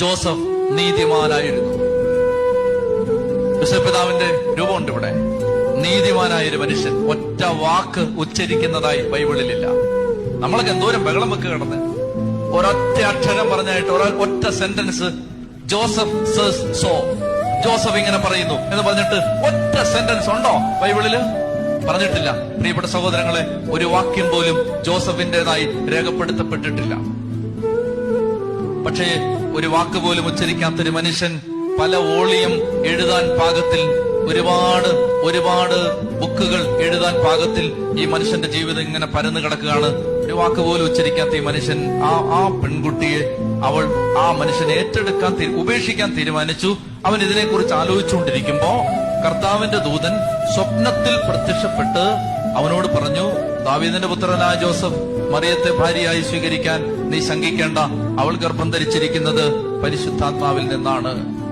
Joseph നീതിമാനായിരുന്നു. പിതാവിന്റെ രൂപമുണ്ട് ഇവിടെ. നീതിമാനായ ഒരു മനുഷ്യൻ ഒറ്റ വാക്ക് ഉച്ചരിക്കുന്നതായി ബൈബിളിലില്ല. നമ്മളൊക്കെ എന്തോരം ബഹളം വെക്ക് കിടന്ന്. ഒരൊറ്റ അക്ഷരം പറഞ്ഞായിട്ട് ഒരാൾ ഒറ്റ സെന്റൻസ് ജോസഫ് സോ ജോസഫ് ഇങ്ങനെ പറയുന്നു എന്ന് പറഞ്ഞിട്ട് ഒറ്റ സെന്റൻസ് ഉണ്ടോ ബൈബിളിൽ? പറഞ്ഞിട്ടില്ല. പ്രിയപ്പെട്ട സഹോദരങ്ങളെ ഒരു വാക്യം പോലും ജോസഫിന്റേതായി രേഖപ്പെടുത്തപ്പെട്ടിട്ടില്ല. പക്ഷേ ഒരു വാക്ക് പോലും ഉച്ചരിക്കാത്തൊരു മനുഷ്യൻ പല വോളിയം എഴുതാൻ പാകത്തിൽ ഒരുപാട് ഒരുപാട് ബുക്കുകൾ എഴുതാൻ പാകത്തിൽ ഈ മനുഷ്യന്റെ ജീവിതം ഇങ്ങനെ പരന്നു കിടക്കുകയാണ്. ഒരു വാക്ക് പോലും ഉച്ചരിക്കാത്ത ഈ മനുഷ്യൻ ആ ആ പെൺകുട്ടിയെ അവൾ ആ മനുഷ്യനെ ഏറ്റെടുക്കാൻ ഉപേക്ഷിക്കാൻ തീരുമാനിച്ചു. അവൻ ഇതിനെക്കുറിച്ച് ആലോചിച്ചുകൊണ്ടിരിക്കുമ്പോ കർത്താവിന്റെ ദൂതൻ സ്വപ്നത്തിൽ പ്രത്യക്ഷപ്പെട്ട് അവനോട് പറഞ്ഞു ദാവീദിന്റെ പുത്രനായ ജോസഫ് മറിയത്തെ ഭാര്യയായി സ്വീകരിക്കാൻ നീ ശങ്കിക്കേണ്ട. അവൾ ഗർഭം ധരിച്ചിരിക്കുന്നത് പരിശുദ്ധാത്മാവിൽ നിന്നാണ്.